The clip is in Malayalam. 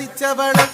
രസിച്ചവളെ